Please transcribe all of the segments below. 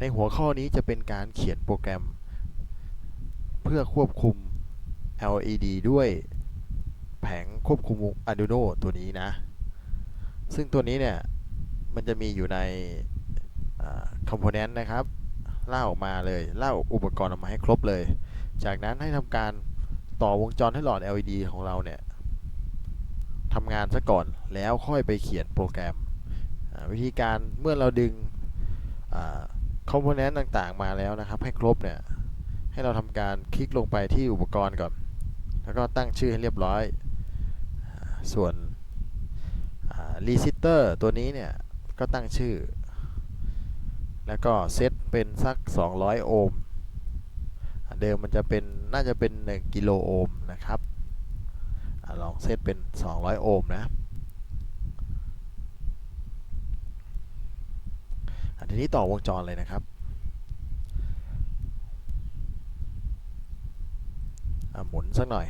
ในหัวข้อนี้จะเป็นการเขียนโปรแกรม เพื่อควบคุม LED ด้วยแผงควบคุม Arduino ตัวนี้นะ ซึ่งตัวนี้เนี่ย มันจะมีอยู่ในคอมโพเนนต์นะครับเล่าออกมาเลยเล่าอุปกรณ์ออกมาให้ครบเลย จากนั้นให้ทำการต่อวงจรให้หลอด LED ของเราเนี่ยทำงานซะก่อนแล้วค่อยไปเขียนโปรแกรม วิธีการเมื่อเราดึง คอมโพเนนต์ต่างๆ มาแล้วนะครับ ให้ครบเนี่ย ให้เราทำการคลิกลงไปที่อุปกรณ์ก่อน แล้วก็ตั้งชื่อให้เรียบร้อย ส่วนรีซิสเตอร์ตัวนี้เนี่ย ก็ตั้งชื่อ แล้วก็เซตเป็นสัก 200 โอห์มเดิมมันจะเป็นน่าจะเป็น 1 กิโลโอห์มนะครับอลองเซตเป็น 200 โอห์มนะอ่า ทีนี้ต่อวงจรเลยนะครับหมุนสักหน่อย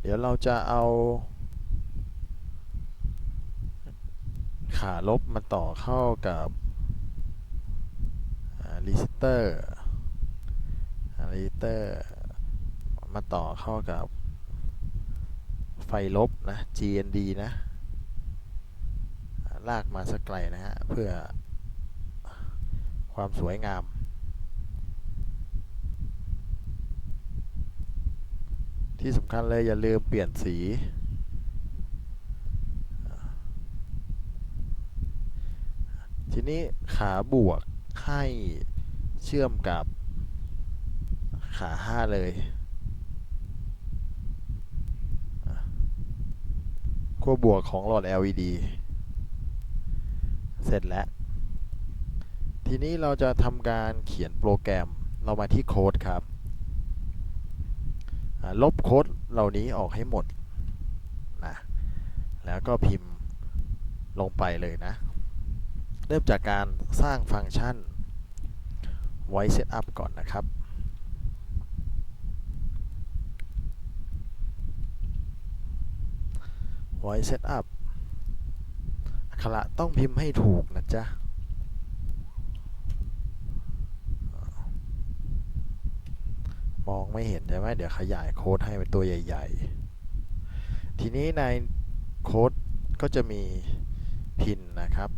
เดี๋ยวเราจะเอา ขาลบมาต่อเข้ากับรีสิสเตอร์รีสิสเตอร์ มาต่อเข้ากับไฟลบนะ GND นะ ลากมาสักไกลนะฮะ เพื่อความสวยงาม ที่สำคัญเลยอย่าลืมเปลี่ยนสี ทีนี้ขาบวกให้เชื่อมกับขาห้าเลยขั้วบวกของหลอด LED เสร็จแล้ว ทีนี้เราจะทำการเขียนโปรแกรมเรามาที่โค้ดครับลบโค้ดเหล่านี้ออกให้หมดนะแล้วก็พิมพ์ลงไปเลยนะ เริ่มจากการสร้างฟังก์ชันไว้ Setup ก่อนนะครับไว้ Setup อัก ขระต้องพิมพ์ให้ถูกนะจ๊ะมองไม่เห็นใช่ไหมเดี๋ยวขยายโค้ดให้เป็นตัวใหญ่ ๆ ทีนี้ในโค้ดก็จะมีพินนะครับ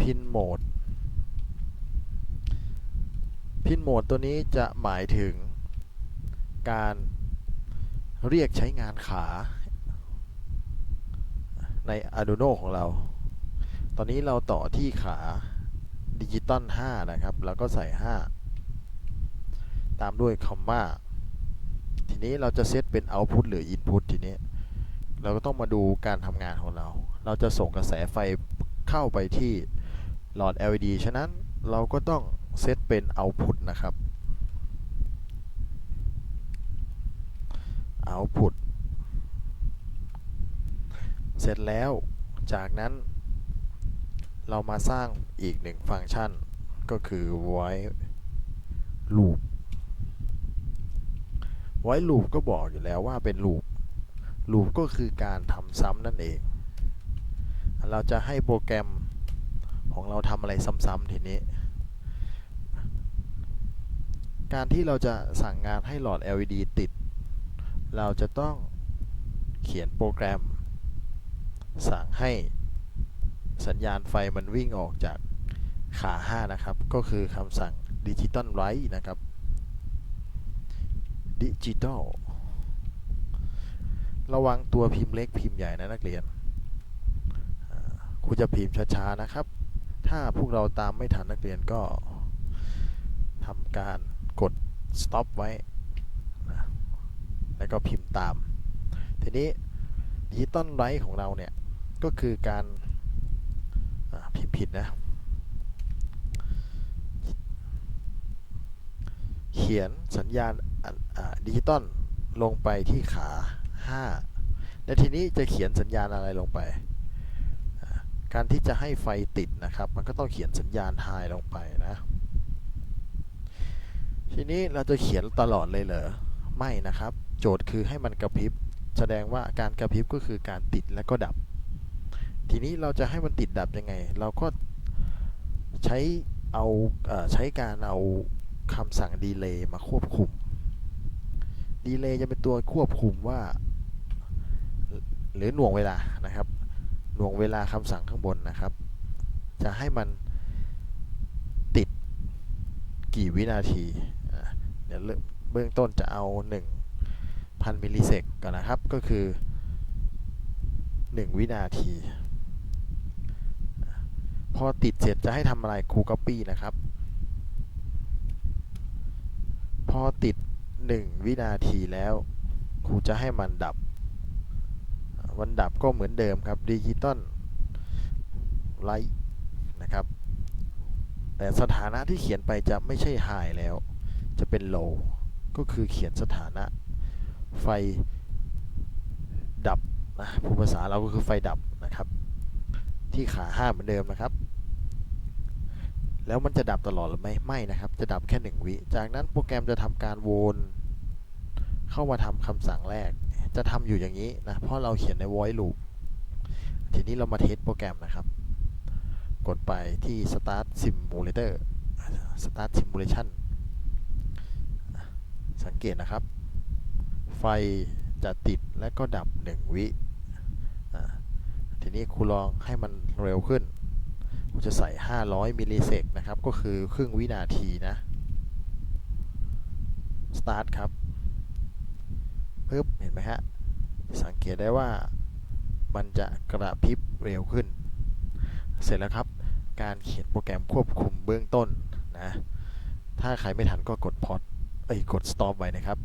พินโหมด พินโหมดตัวนี้จะหมายถึงการเรียกใช้งานขา ใน Arduino ของเรา ตอนนี้เราต่อที่ขาดิจิตอล5นะครับ แล้วก็ใส่ 5 ตามด้วยคอมมาทีนี้เราจะเซตเป็น Output หรือ Input ทีนี้ เราก็ต้องมาดูการทำงานของเรา เราจะส่งกระแสไฟเข้าไปที่หลอด LED ฉะนั้นเราก็ต้องเซตเป็น Output นะครับ Output เสร็จแล้วจากนั้นเรามาสร้างอีกหนึ่งฟังก์ชันก็คือ void loop void loop ก็บอกอยู่แล้วว่าเป็น loop loop ก็คือการทำซ้ำนั่นเอง เราจะให้โปรแกรมของเราทำอะไรซ้ำๆทีนี้ การที่เราจะสั่งงานให้หลอด LED ติด เราจะต้องเขียนโปรแกรม สั่งให้สัญญาณไฟมันวิ่งออกจากขา 5 นะครับ ก็คือคำสั่ง Digital Write นะครับ Digital ระวังตัวพิมพ์เล็กพิมพ์ใหญ่นะนักเรียนครูจะพิมพ์ช้าๆนะครับ ถ้าพวกเราตามไม่ทันนักเรียนก็ทำการกด stop ไว้ แล้วก็พิมพ์ตาม ทีนี้ดิจิตอลไรของเราเนี่ย ก็คือการพิมพ์ผิดนะ เขียนสัญญาณดิจิตอลลงไปที่ขา 5 และทีนี้จะเขียนสัญญาณอะไรลงไป การที่จะให้ไฟติดนะครับ มันก็ต้องเขียนสัญญาณไฮลงไปนะ ทีนี้เราจะเขียนตลอดเลยเหรอ ไม่นะครับ โจทย์คือให้มันกระพริบ แสดงว่าการกระพริบก็คือการติดและก็ดับ ทีนี้เราจะให้มันติดดับยังไง เราก็ใช้เอาอใช้การเอาคำสั่งดีเลย์มาควบคุมดีเลย์จะเป็นตัวควบคุมว่า หรือหน่วงเวลานะครับ หน่วงเวลาคำสั่งข้างบนนะครับ จะให้มันติดกี่วินาทีเดี๋ยวเบื้องต้นจะเอา 1,000 มิลลิเซกก่อนนะครับ ก็คือ 1 วินาที พอติดเสร็จจะให้ทำอะไรครู Copy นะครับ พอติด 1 วินาทีแล้วครูจะให้มันดับ วันดับก็เหมือนเดิมครับดิจิตอลไลท์นะครับ แต่สถานะที่เขียนไปจะไม่ใช่ High แล้ว จะเป็น Low ก็คือเขียนสถานะไฟดับนะผู้ภาษาเราก็คือไฟดับนะครับ ที่ขา5เหมือนเดิมนะครับ แล้วมันจะดับตลอดหรือไม่ไม่นะครับ จะดับแค่ 1 วิ จากนั้นโปรแกรมจะทำการวนเข้ามาทำคำสั่งแรก จะทำอยู่อย่างนี้นะเพราะเราเขียนใน void loop ทีนี้เรามาเทสโปรแกรมนะครับ กดไปที่ start simulator start simulation สังเกตนะครับ ไฟจะติดและก็ดับ 1 วิทีนี้ครูลองให้มันเร็วขึ้น ครูจะใส่ 500 มิลลิเซกนะครับ ก็คือครึ่งวินาทีนะ start ครับปึ๊บเห็นไหมฮะ สังเกตได้ว่ามันจะกระพริบเร็วขึ้น เสร็จแล้วครับ การเขียนโปรแกรมควบคุมเบื้องต้นนะ ถ้าใครไม่ทันก็กดพอดเอ้ย กด stop ไว้นะครับ